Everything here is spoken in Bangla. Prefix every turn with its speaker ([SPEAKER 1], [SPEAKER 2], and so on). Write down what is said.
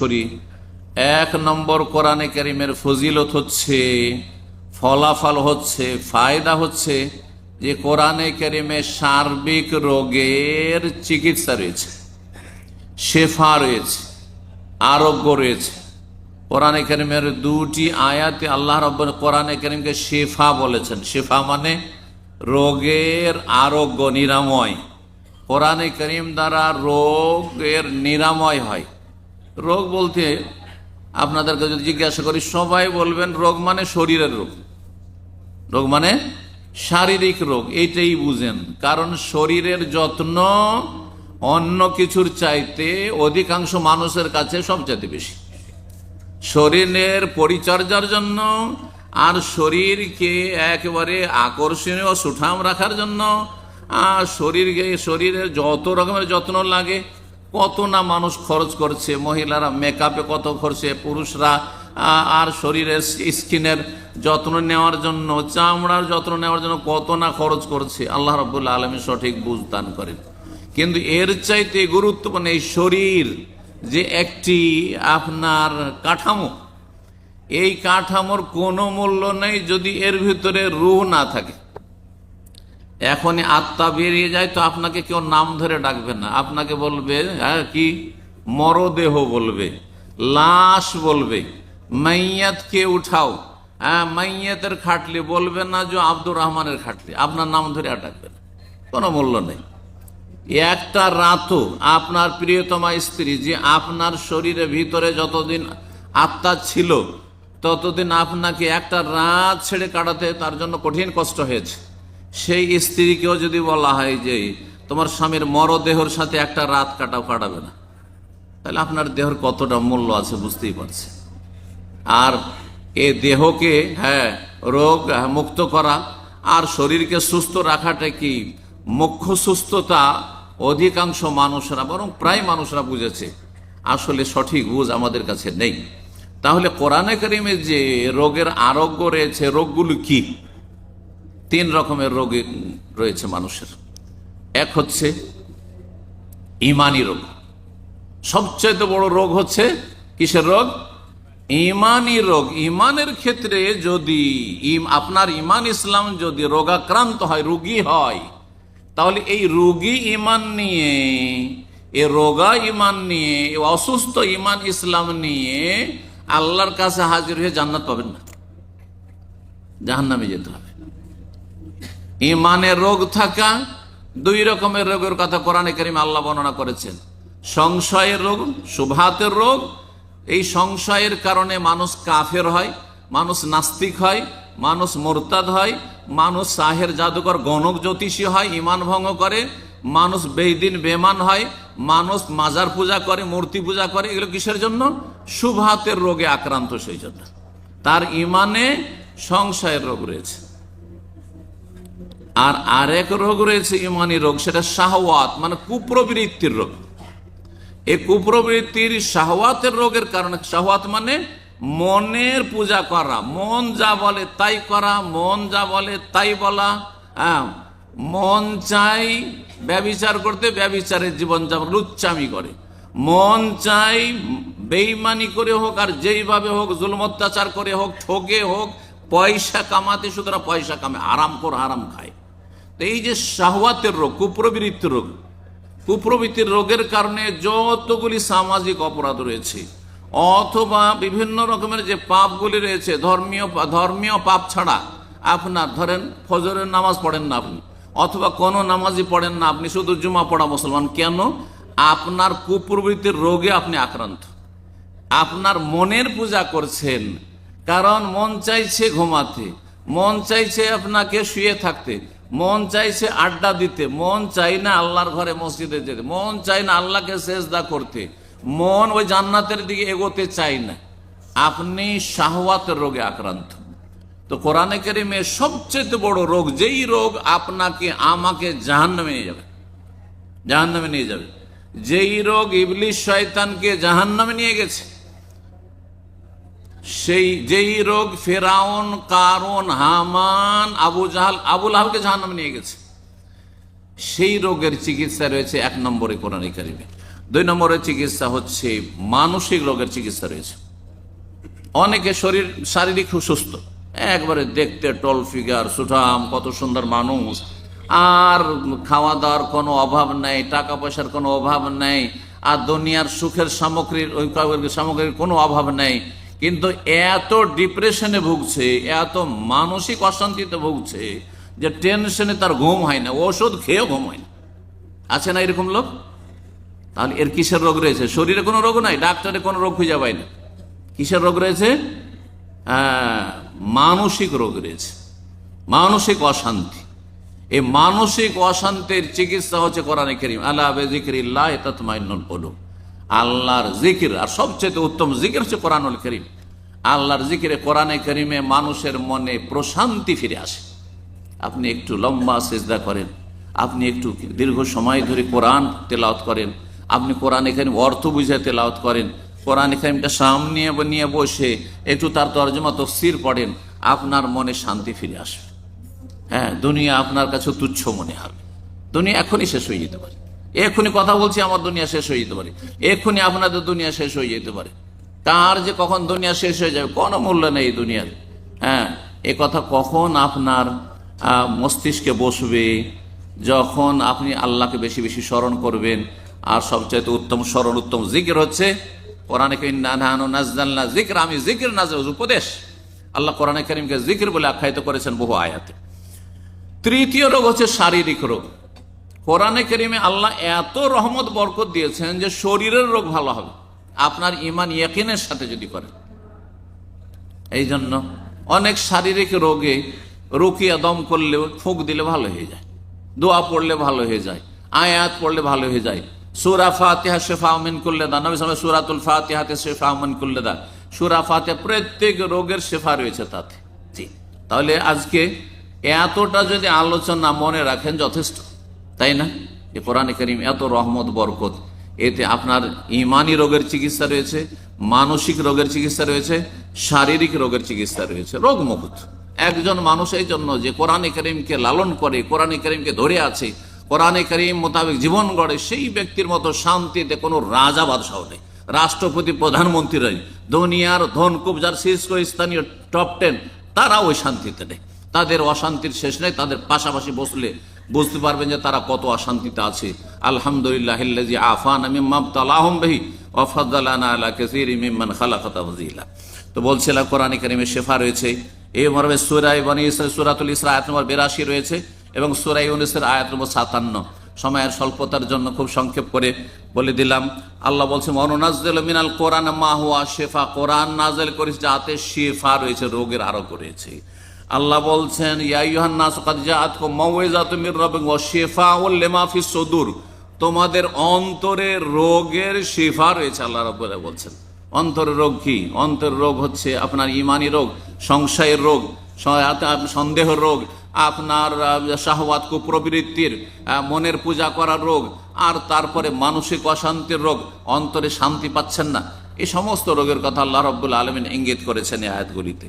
[SPEAKER 1] করি। এক নম্বর কোরআনে কারিমের ফজিলত হচ্ছে, ফলাফল হচ্ছে, ফায়দা হচ্ছে যে কোরআনে কারিমে সার্বিক রোগের চিকিৎসা রয়েছে, শেফা রয়েছে, আরোগ্য রয়েছে। কোরআনে করিমের দুটি আয়াতে আল্লাহ রব কোরআনে করিমকে শেফা বলেছেন। শেফা মানে রোগের আরোগ্য নিরাময়। কোরআনে করিম দ্বারা রোগের নিরাময় হয়। রোগ বলতে আপনাদেরকে যদি জিজ্ঞাসা করি, সবাই বলবেন রোগ মানে শরীরের রোগ। রোগ মানে শারীরিক রোগ, এইটাই বুঝেন। কারণ শরীরের যত্ন অন্য কিছুর চাইতে অধিকাংশ মানুষের কাছে সবচাইতে বেশি। শরীরের পরিচর্যার জন্য আর শরীরকে একেবারে আকর্ষণীয় সুঠাম রাখার জন্য, আর শরীরকে, শরীরের যত রকমের যত্ন লাগে কত না মানুষ খরচ করছে, মহিলারা মেকআপে কত করছে পুরুষরা আর শরীরের স্কিনের যত্ন নেওয়ার জন্য, চামড়ার যত্ন নেওয়ার জন্য কত না খরচ করছে, আল্লাহ রবুল্লা আলমী সঠিক বুঝদান করেন। কিন্তু এর চাইতে গুরুত্বপূর্ণ এই শরীর যে একটি আপনার কাঠামো, এই কাঠামোর কোনো মূল্য নেই যদি এর ভিতরে রুহ না থাকে। এখনই আত্মা বেরিয়ে যায় তো আপনাকে কেউ নাম ধরে ডাকবে না। আপনাকে বলবে হ্যাঁ কি? মরদেহ বলবে, লাশ বলবে, মাইয়াতকে উঠাও। হ্যাঁ মাইয়াতের খাটলি বলবে না যে আব্দুর রহমানের খাটলি। আপনার নাম ধরে ডাকবে না। কোনো মূল্য নেই। একটা রাতও আপনার প্রিয়তমা স্ত্রী যে আপনার শরীরের ভিতরে যতদিন আত্মা ছিল, ততদিন আপনাকে একটা রাত ছেড়ে কাটাতে তার জন্য কঠিন কষ্ট হয়েছে। সেই স্ত্রীকেও যদি বলা হয় যে তোমার স্বামীর মরদেহর সাথে একটা রাত কাটাও, কাটাবে না। তাহলে আপনার দেহর কতটা মূল্য আছে বুঝতেই পারছে। আর এ দেহকে হ্যাঁ রোগ মুক্ত করা। আর শরীরকে সুস্থ রাখাটা কি? মুখ্য সুস্থতা অধিকাংশ মানুষরা, বরং প্রায় মানুষরা বুঝেছে। আসলে সঠিক বুঝ আমাদের কাছে নেই। তাহলে কোরআনে করিমে যে রোগের আরোগ্য রয়েছে, রোগগুলো কি? তিন রকমের রোগ রয়েছে মানুষের। এক হচ্ছে ইমানি রোগ। সবচেয়ে বড় রোগ হচ্ছে কিসের রোগ? ইমানি রোগ। ইমানের ক্ষেত্রে যদি আপনার ইমান ইসলাম যদি রোগাক্রান্ত হয়, রুগী হয়, তাহলে এই রুগী ইমান নিয়ে, এ রোগা ইমান নিয়ে অসুস্থ ইমান ইসলাম নিয়ে আল্লাহর কাছে হাজির হয়ে জান্নাত পাবেন না। জাহান্নামে যেতে হবে। ইমানের রোগ থাকা দুই রকমের রোগের কথা কোরআনে করিম আল্লাহ বর্ণনা করেছেন। সংশয়ের রোগ সুভাতের রোগ, এই সংশয়ের কারণে মানুষ কাফের হয়, মানুষ নাস্তিক হয়, মানুষ মোরতাদ হয়, মানুষ সাহের জাদুকর গণক জ্যোতিষী হয়, ইমান ভঙ্গ করে, মানুষ বেদিন বেমান হয়, মানুষ মাজার পূজা করে, মূর্তি পূজা করে, এগুলো কিসের জন্য? সুভাতের রোগে আক্রান্ত সেই জন্য। তার ইমানে সংশয়ের রোগ রয়েছে। আর আরেক রোগ রয়েছে ইমানি রোগ, সেটা শাহওয়াত মানে কুপ্রবৃত্তির রোগ। এই কুপ্রবৃত্তির শাহওয়াতের রোগের কারণে, শাহওয়াত মানে মনের পূজা করা, মন যা বলে তাই করা, মন যা বলে তাই বলা হ্যাঁ মন চাই ব্যবিচার করতে, ব্যবিচারের জীবনযাপন লুচ্চামি করে। মন চাই বেইমানি করে হোক, আর যেইভাবে হোক, জুলম অত্যাচার করে হোক ঠকে হোক, পয়সা কামাতে, সুতরাং পয়সা কামে আরাম করে আরাম খায়। এই যে শাহওয়াতের রোগ কুপ্রবৃত্তি রোগ, কুপ্রবৃত্তির রোগের কারণে যতগুলি সামাজিক অপরাধ রয়েছে, অথবা বিভিন্ন রকমের যে পাপগুলি রয়েছে, ধর্মীয় ধর্মীয় পাপ ছাড়া, আপনার ধরেন ফজরের নামাজ পড়েন না আপনি, অথবা কোনো নামাজই পড়েন না আপনি, শুধু জুমা পড়া মুসলমান। কেন? আপনার কুপ্রবৃত্তির রোগে আপনি আক্রান্ত। আপনার মনের পূজা করছেন, কারণ মন চাইছে ঘুমাতে, মন চাইছে আপনাকে শুয়ে থাকতে। মন চাইছে আড্ডা দিতে, মন চাই না আল্লাহর ঘরে মসজিদে যেতে, মন চাই না আল্লাহকে সেজদা করতে, মন ওই জান্নাতের দিকে এগোতে চাই না। আপনি শাহওয়াতের রোগে আক্রান্ত। তো কোরআনে কেরিমে সবচেয়ে বড় রোগ, যেই রোগ আপনাকে, আমাকে জাহান্নামে নিয়ে যাবে। জাহান্নামে নিয়ে যাবে। যেই রোগ ইবলিশ শয়তানকে জাহান্নামে নিয়ে গেছে সেই যেই রোগ ফেরাউন কারণ হামান, আবু জাহাল আবুল আহলকে জাহান্নামে নিয়ে গেছে। সেই রোগের চিকিৎসা রয়েছে এক নম্বরে কোরআন কারিমে। দুই নম্বরের চিকিৎসা হচ্ছে মানসিক রোগের চিকিৎসা রয়েছে। অনেকে শরীর শারীরিক সুস্থ। একবারে দেখতে টল ফিগার সুঠাম, কত সুন্দর মানুষ। আর খাওয়া দাওয়ার কোনো অভাব নেই টাকা পয়সার কোনো অভাব নেই, আর দুনিয়ার সুখের সামগ্রীর, ওই সামগ্রীর কোনো অভাব নেই। কিন্তু এত ডিপ্রেশনে ভুগছে, এত মানসিক অশান্তিতে ভুগছে যে টেনশনে তার ঘুম হয় না, ওষুধ খেয়েও ঘুম হয় না। আছে না এরকম লোক? তাহলে এর কিসের রোগ রয়েছে? শরীরে কোনো রোগ নাই, ডাক্তারে কোনো রোগ খুঁজে পায় না। কিসের রোগ রয়েছে? মানসিক রোগ রয়েছে। মানসিক অশান্তি। এই মানসিক অশান্তির চিকিৎসা হচ্ছে কোরআনে করিম আল্লাহ জিকিরিল্লাহ তৎমাইনুল কলুব। আল্লাহর জিকির, আর সবচেয়ে উত্তম জিকির হচ্ছে কোরআনুল করিম। আল্লাহর জিকিরে কোরআনে করিমে মানুষের মনে প্রশান্তি ফিরে আসে। আপনি একটু লম্বা সেজদা করেন, আপনি একটু দীর্ঘ সময় ধরে কোরআন তেলাওত করেন, আপনি কোরআন এখানে অর্থ বুঝে তেলাওত করেন, কোরআন এখানটা সামনে নিয়ে বসে একটু তার তর্জমা, তফসির পড়েন, আপনার মনে শান্তি ফিরে আসবে। হ্যাঁ দুনিয়া আপনার কাছে তুচ্ছ মনে হবে। দুনিয়া এখনই শেষ হয়ে যেতে পারে। এক্ষুনি কথা বলছি, আমার দুনিয়া শেষ হয়ে যেতে পারে। এক্ষুনি আপনাদের দুনিয়া শেষ হয়ে যেতে পারে। তার যে কখন দুনিয়া শেষ হয়ে যাবে, কোনো মূল্য নেই এই দুনিয়ার। হ্যাঁ এ কথা কখন আপনার মস্তিষ্কে বসবে, যখন আপনি আল্লাহকে বেশি বেশি স্মরণ করবেন। আর সবচাইতে উত্তম স্মরণ উত্তম জিকির হচ্ছে, কোরআনে নাজদাল্লা জিকির, আমি জিকির নাজ উপদেশ। আল্লাহ কোরআনে করিমকে জিকির বলে আখ্যায়িত করেছেন বহু আয়াতে। তৃতীয় রোগ হচ্ছে শারীরিক রোগ। কোরআনে করিমে আল্লাহ এত রহমত, বরকত দিয়েছেন যে শরীরের রোগ ভালো হবে। আপনার ইমান ইয়াকিনের সাথে যদি করেন। এই জন্য অনেক শারীরিক রোগে রুকিয়া দম করলে ফুঁক দিলে ভালো হয়ে যায়। দোয়া পড়লে ভালো হয়ে যায়। আয়াত পড়লে ভালো হয়ে যায়। সুরা ফাতিহা শেফা আমিন করলে দা। নবী আলাইহি সুরাতুল ফাতিহাতে শেফা আমিন করলে দা। সুরা ফাতিহা প্রত্যেক রোগের শেফা রয়েছে তাতে। তাহলে আজকে এতটা যদি আলোচনা মনে রাখেন যথেষ্ট। তাই না? যে কোরআনে করিম এত রহমত, বরকত। এতে আপনার ইমানি রোগের চিকিৎসা রয়েছে, মানসিক রোগের চিকিৎসা রয়েছে, শারীরিক রোগের চিকিৎসা রয়েছে, রোগমুক্ত। একজন মানুষ এই জন্য যে কোরআনে করিমকে লালন করে, কোরআনে করিমকে ধরে আছে, কোরআনে করিম মোতাবেক জীবন গড়ে, সেই ব্যক্তির মতো শান্তিতে কোনো রাজা বাদশাহ নেই। রাষ্ট্রপতি, প্রধানমন্ত্রী প্রধানমন্ত্রীরাই দুনিয়ার ধন কুবজার শীর্ষস্থানীয় টপ টেন তারা ওই শান্তিতে নেই। তাদের অশান্তির শেষ নেই, তাদের পাশাপাশি বসলে বুঝতে পারবেন যে তারা কত অশান্তিতে আছে। আলহামদুলিল্লাহ আফান আমিমাবতালাহম বেহি ওফাদ্দালানা আলা কাসীরি মিম্মান খালাকা তাফযীলা তো বলছিলাম কোরআন কারিমে শেফা রয়েছে। এই মর্মে সূরা বনি সূরাতুল ইসরা, আয়াত নম্বর 82 রয়েছে এবং সূরা ইউনূসের আয়াত নম্বর 57 সময়ের স্বল্পতার জন্য খুব সংক্ষেপ করে বলে দিলাম। আল্লাহ বলছে মনোনাজেল মিনাল কোরআন মা হুয়া শেফা। কোরআন নাজেল করিস যাতে শেফা রয়েছে, রোগের আরও করেছে আল্লাহ বলছেন তোমাদের অন্তরে রোগের শিফা রয়েছে, আল্লাহ রাব্বুল বলছেন। অন্তরের রোগ কি? অন্তর রোগ হচ্ছে আপনার ইমানি রোগ, সংশয়ের রোগ সন্দেহ রোগ, আপনার শাহওয়াত কুপ্রবৃত্তির মনের পূজা করার রোগ, আর তারপরে মানসিক অশান্তির রোগ, অন্তরে শান্তি পাচ্ছেন না। এই সমস্ত রোগের কথা আল্লাহ রব্বুল আলমিন ইঙ্গিত করেছেন এই আয়াতগুলিতে।